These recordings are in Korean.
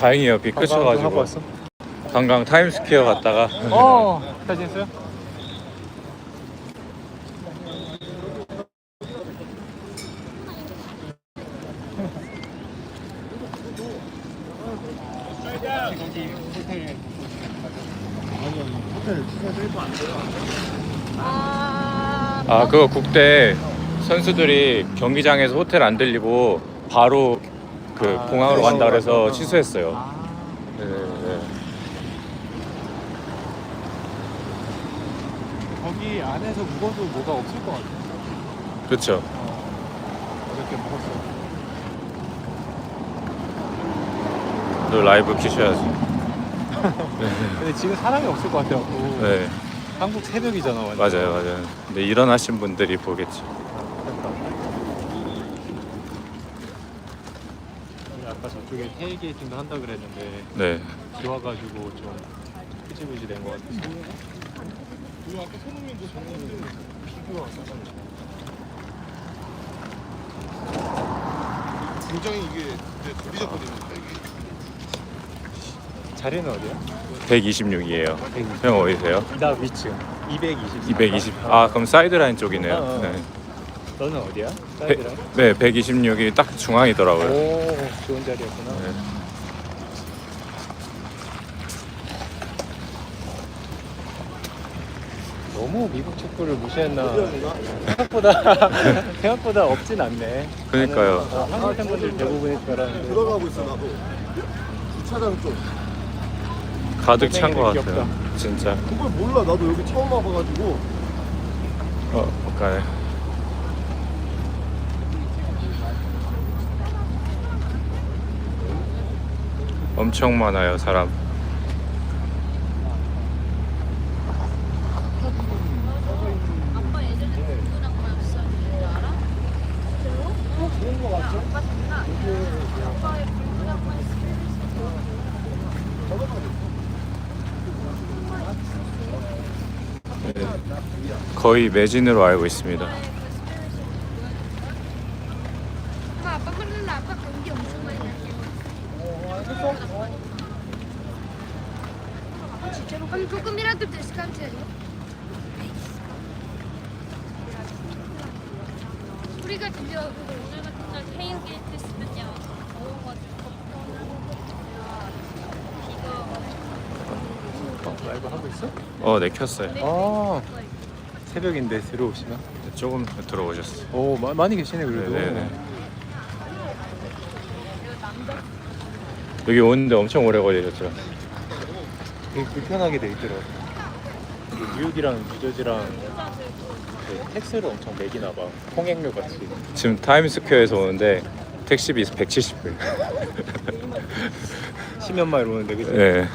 다행이에요. 비 그쳐가지고? 관광 타임스퀘어 갔다가 어 사진 했어요? 아 그거 국대 선수들이 경기장에서 호텔 안 들리고 바로 그 아, 공항으로 간다 그래서 아. 취소했어요. 아 네, 네. 거기 안에서 묵어도 뭐가 없을 것 같아 그렇죠. 어저께 묵었어 너 라이브 키셔야지. 근데 지금 사람이 없을 것 같아갖고 네, 한국 새벽이잖아 완전 맞아요, 맞아요. 근데 일어나신 분들이 보겠지. 우리 아까 저쪽에 테일게이팅도 한다 그랬는데 네. 비 와가지고 좀 흐지부지 된 것 같아서 굉장히 이게 이제 들리셨거든요. 이게. 자리는 어디야? 126이에요. 120. 형 어디세요? 나 위층 220 220. 아 그럼 사이드라인 쪽이네요. 어, 어. 네. 너는 어디야? 배- 사이드랑? 네, 126이 딱 중앙이더라고요. 오 좋은 자리였구나 네. 너무 미국 축구를 무시했나 생각보다 생각보다 없진 않네 그러니까요. 나는, 어, 한국 팬분들 대부분일 줄 알았는데 들어가고 있어 나도. 주차장 쪽. 가득 찬것 귀엽다. 같아요. 진짜. 그걸 몰라. 나도 여기 처음 와봐가지고. 어, 못 가네. 엄청 많아요, 사람. 거였어. 거의 매진으로 알고 있습니다. 엄마 아빠 그러는 아빠 경기 엄청 많이 날게. 진짜로? 그럼 조금이라도 디스카운트 해줘. 소리가 들려. 오늘 같은 날 테일게이트 있으면요. 더워가지고. 어, 라이브 하고 있어? 어, 네, 켰어요. 아 새벽인데 들어오시나? 조금 들어오셨어요. 오 마, 많이 계시네 그래도 네네네. 여기 오는데 엄청 오래 걸리셨죠? 되게 불편하게 돼 있더라고 뉴욕이랑 뉴저지랑 그 택스를 엄청 매기나 봐 통행료 같이 지금 타임스퀘어에서 오는데 택시비 170불. 10년 마일 오는데 그지? 네.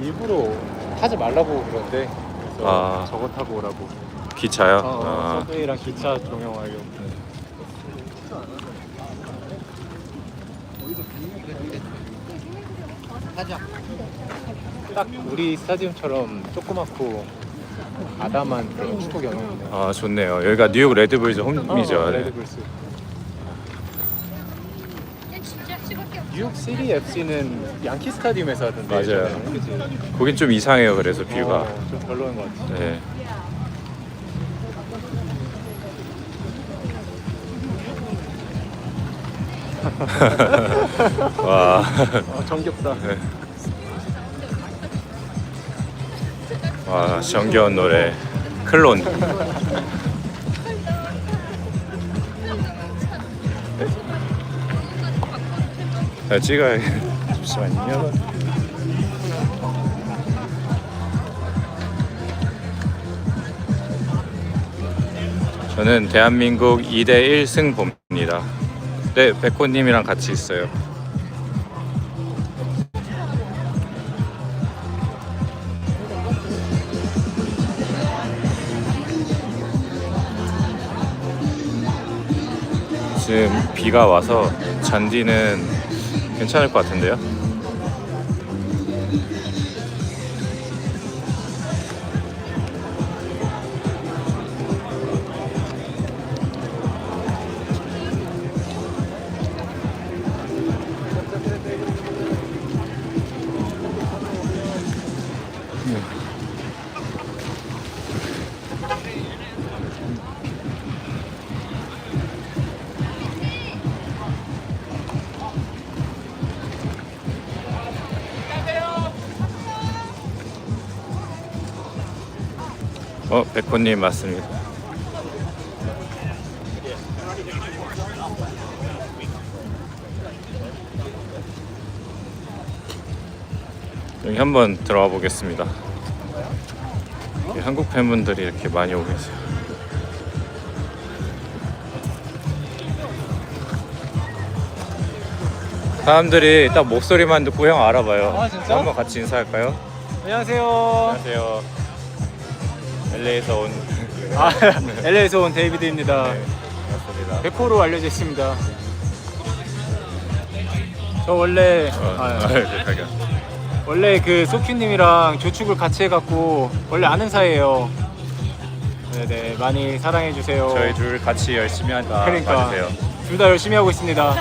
일부러 타지 말라고 그러는데 그래서 아. 저거 타고 오라고 기차요? 어, 어, 아, 서브웨이랑 기차 종영하려고 딱 우리 스타디움처럼 조그맣고 아담한 그런 축구 경영이네 아 좋네요. 여기가 뉴욕 레드불즈 홈이죠. 어, 네. 레드불스 얘 진짜 씨밖에 없어. 뉴욕 시리 FC는 양키 스타디움에서 하던데 맞아요. 예전에는, 그치? 거긴 좀 이상해요. 그래서 뷰가. 어, 좀 별로인 것 같아 네. 와. 어, 정겹다 와 정겨운 노래 클론 네, 찍어야 잠시만요. 저는 대한민국 2대 1승 봅니다. 네 백호님이랑 같이 있어요. 지금 비가 와서 잔디는 괜찮을 것 같은데요? 어, 백호님 맞습니다. 여기 한번 들어가 보겠습니다. 한국 팬분들이 이렇게 많이 오고 계세요. 사람들이 딱 목소리만 듣고 형 알아봐요. 아, 진짜? 한번 같이 인사할까요? 안녕하세요. 안녕하세요. LA에서 온 아, LA에서 온 데이비드입니다. 네, 맞습니다. 백호로 알려져 있습니다. 저 원래 어, 아, 아, 네, 원래 그 소큐님이랑 조축을 같이 해갖고 원래 아는 사이예요. 네네 많이 사랑해 주세요. 저희 둘 같이 열심히 한다 그러니까 봐주세요. 둘 다 열심히 하고 있습니다.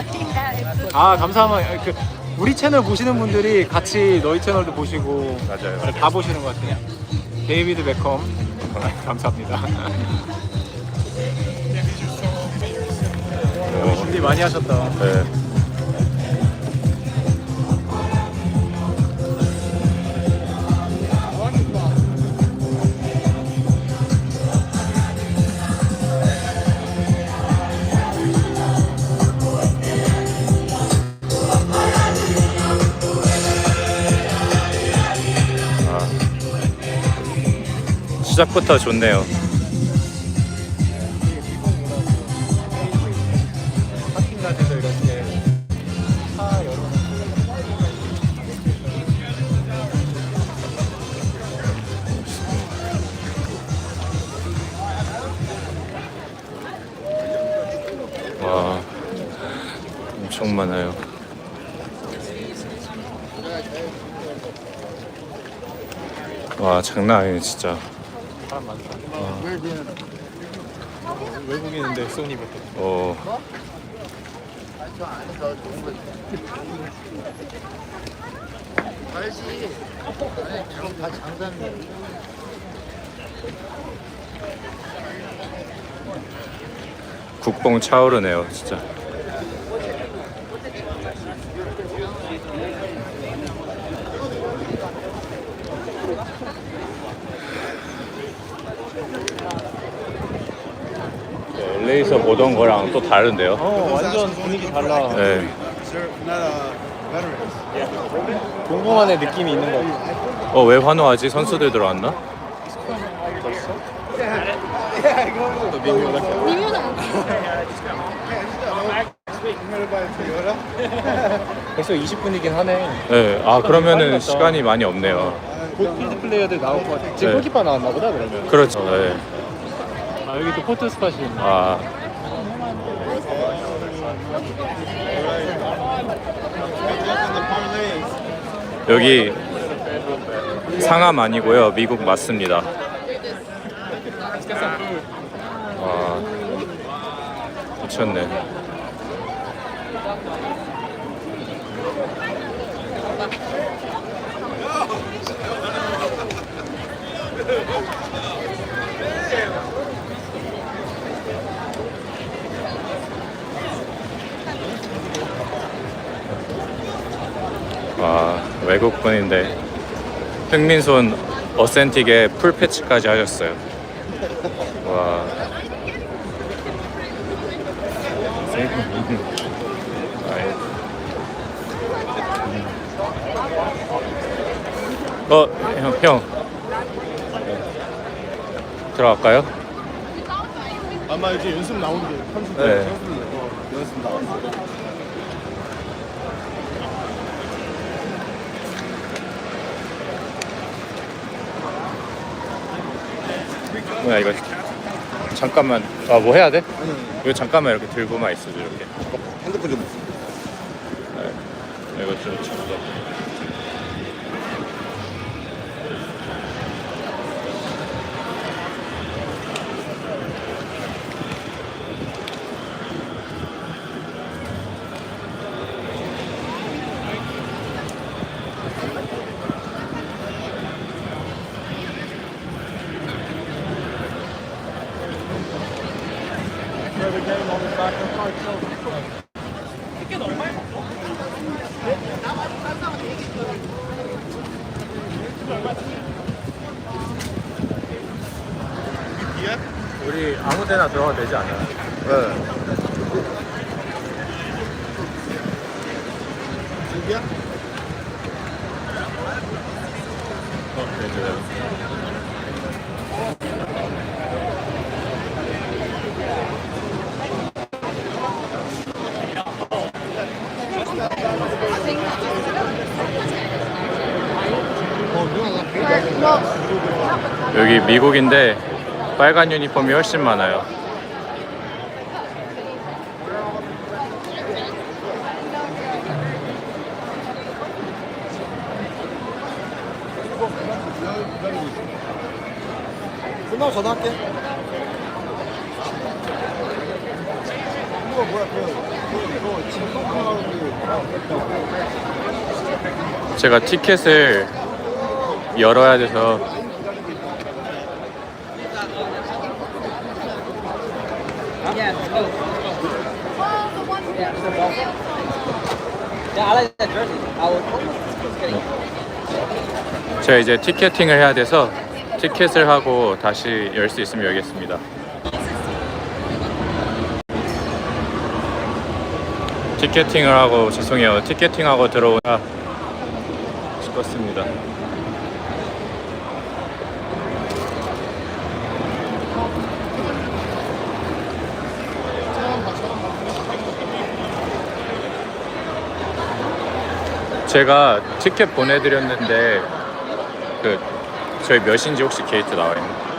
아 감사합니다. 그 우리 채널 보시는 분들이 같이 너희 채널도 보시고 맞아요. 다 보시는 것 같아요. 데이비드 베컴 아, 감사합니다. 어, 준비 많이 하셨다. 네. 시작부터 좋네요. 와, 엄청 많아요. 와, 장난 아니네, 진짜. 사람 많다. 외국인인데 소니밖에. 어, 국뽕 차오르네요, 진짜. LA에서 보던 거랑 또 다른데요? 어 완전 분위기 달라. 네. 동공안의 느낌이 있는 것 같아. 어, 왜 환호하지? 선수들 들어왔나? 또 벌써 20분이긴 하네. 네. 아, 그러면은. 시간이 많이 없네요. 곧 필드 플레이어들 나올 것 같아. 지금 네. 골키퍼 나왔나 보다 그러면. 그렇죠. 네. 아 여기 또 포토 스팟이 있네. 아, 여기 상암 아니고요. 미국 맞습니다. 와, 미쳤네. 와, 외국분인데 흥민손 어센틱에 풀 패치까지 하셨어요. 와. 어, 형, 형. 들어갈까요? 아마 이제 연습 나오는 게 선수들 네. 선수들 어, 연습 나오는 뭐야 이거 잠깐만. 아 뭐 해야 돼? 이거 잠깐만 이렇게 들고만 있어줘 이렇게. 핸드폰 좀. 이거 좀 잡자 들어가도 되지 않아요? 네. 여기야? 어, 네, 네. 여기 미국인데 빨간 유니폼이 훨씬 많아요. 끝나고 전화할게. 이거 뭐야, 그, 그, 그, 진동하는 제가 티켓을 열어야 돼서 제가 이제 티켓팅을 해야 돼서 티켓을 하고 다시 열 수 있으면 열겠습니다. 티켓팅을 하고 죄송해요. 티켓팅하고 들어오다 싶었습니다. 제가 티켓 보내드렸는데 그 저희 몇인지 혹시 게이트 나와 있나요?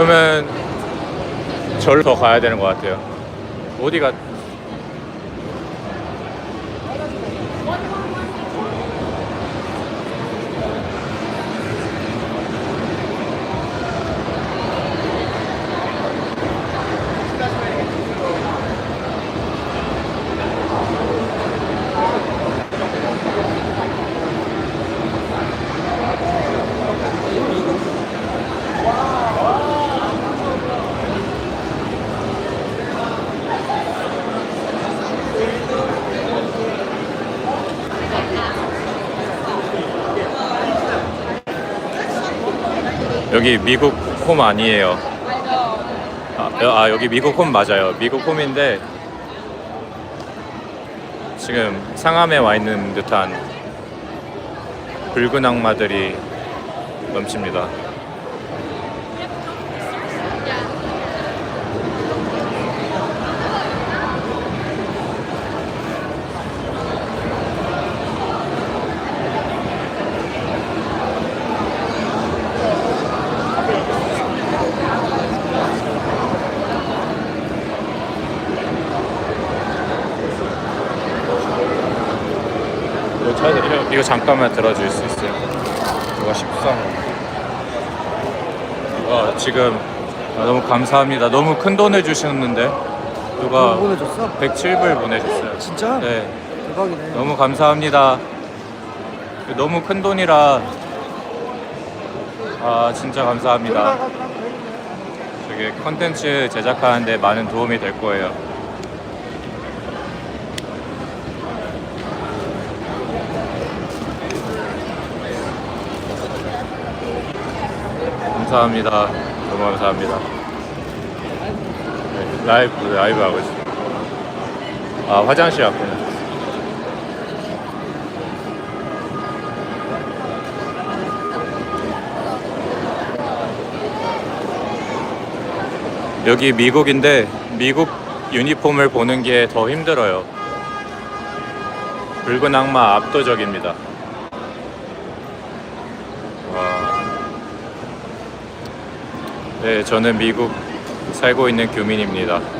그러면 절로 더 가야 되는 것 같아요. 어디가 여기 미국 홈 아니에요. 아, 여- 아, 여기 미국 홈 맞아요. 미국 홈인데 지금 상암에 와 있는 듯한 붉은 악마들이 넘칩니다. 이거, 차, 이거- 잠깐만 들어줄 수 있어요? 이거 13원. 어, 지금 아, 너무 감사합니다. 너무 큰 돈을 주셨는데 누가 보내줬어? 107불 보내줬어요. 진짜? 네, 대박이네. 너무 감사합니다. 너무 큰 돈이라 아 진짜 감사합니다. 저기 컨텐츠 제작하는데 많은 도움이 될 거예요. 감사합니다. 너무 감사합니다. 네, 라이브 라이브 하고 있어요. 아 화장실 앞에. 여기 미국인데 미국 유니폼을 보는 게 더 힘들어요. 붉은 악마 압도적입니다. 네, 저는 미국 살고 있는 교민입니다.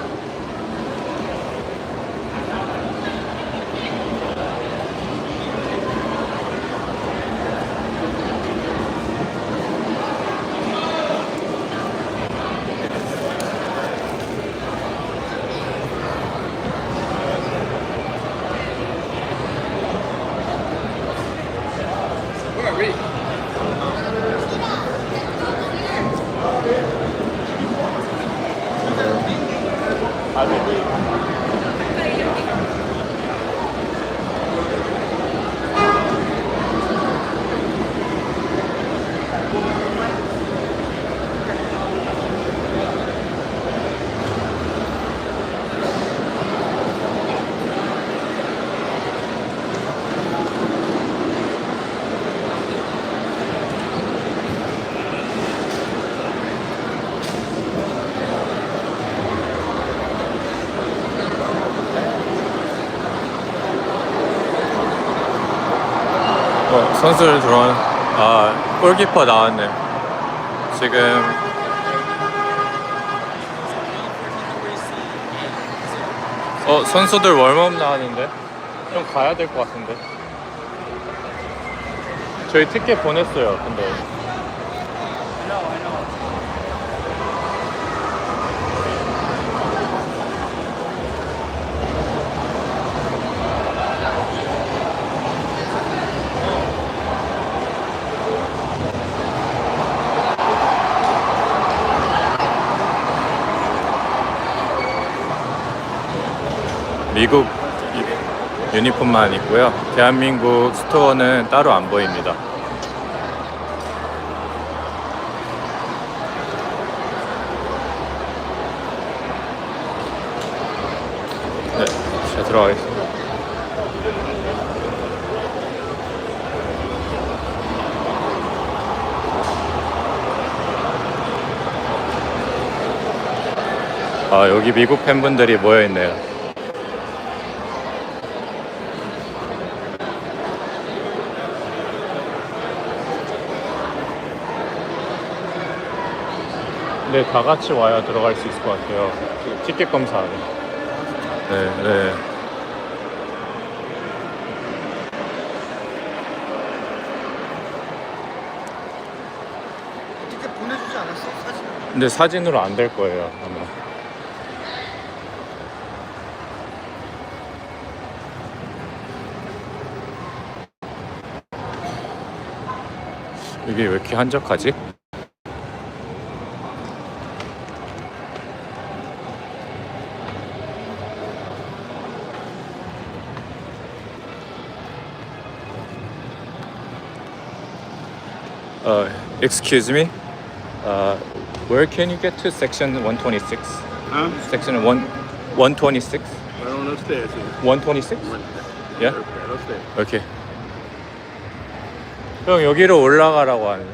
선수들 들어온 아 골키퍼 나왔네. 지금 어 선수들 웜업 나왔는데 좀 가야 될 것 같은데. 저희 티켓 보냈어요. 근데 미국 유- 유니폼만 있고요. 대한민국 스토어는 따로 안 보입니다. 네, 자 들어가겠습니다. 아 여기 미국 팬분들이 모여 있네요. 네, 다 같이 와야 들어갈 수 있을 것 같아요. 그 티켓 검사하러. 네, 네. 티켓 보내주지 않았어? 사진? 근데 사진으로 안 될 거예요, 아마. 이게 왜 이렇게 한적하지? Uh, excuse me. Uh, where can you get to section 126? Huh? Section 1 126? I don't understand. 126? Yeah? 오케이. 형 여기로 올라가라고 하는.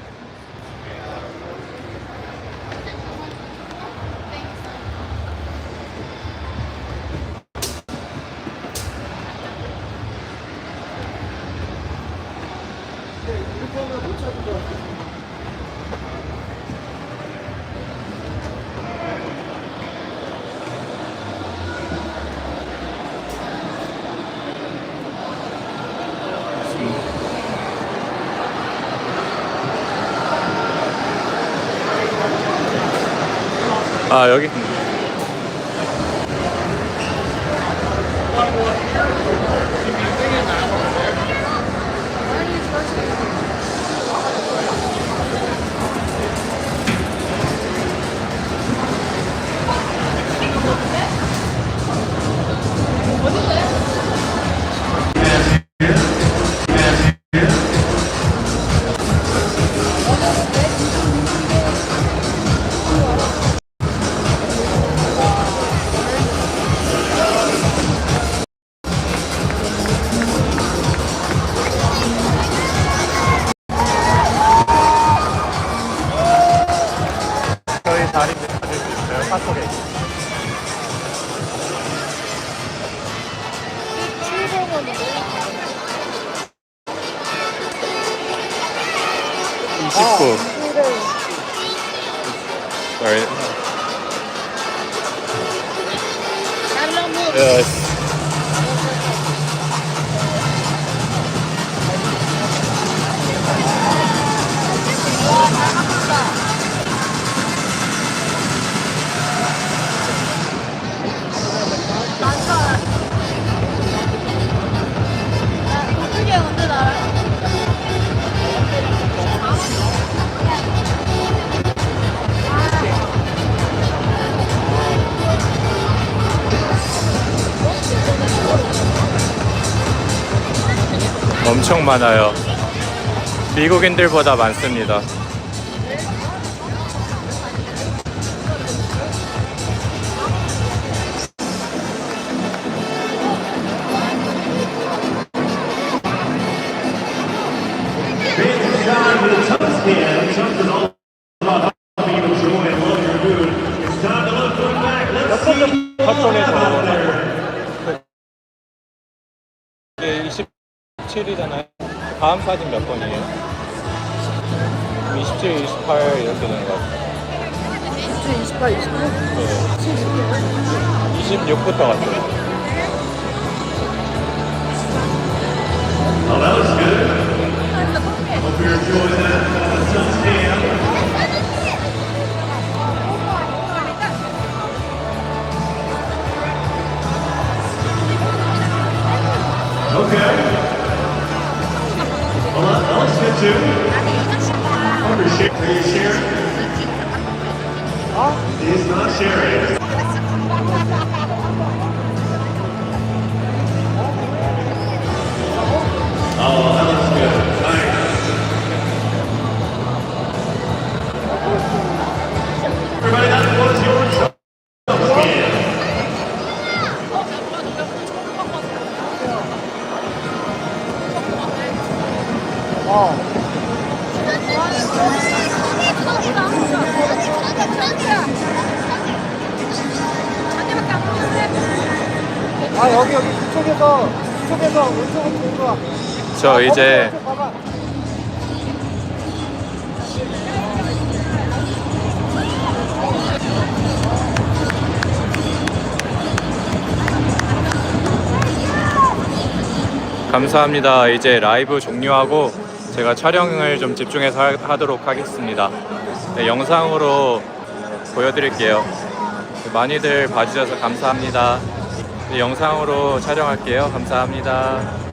아 여기. 엄청 많아요. 미국인들보다 많습니다. 다음 사진 몇 번이에요? 27, 28 이렇게 되는 것 같아요. 27, 28, 29? 네. 26부터 같아요. 아 여기 여기 이쪽에서 이쪽에서 왼쪽으로 돌거 저 이제 봐봐. 감사합니다. 이제 라이브 종료하고 제가 촬영을 좀 집중해서 하- 하도록 하겠습니다. 네, 영상으로 보여드릴게요. 많이들 봐주셔서 감사합니다. 네, 영상으로 촬영할게요. 감사합니다.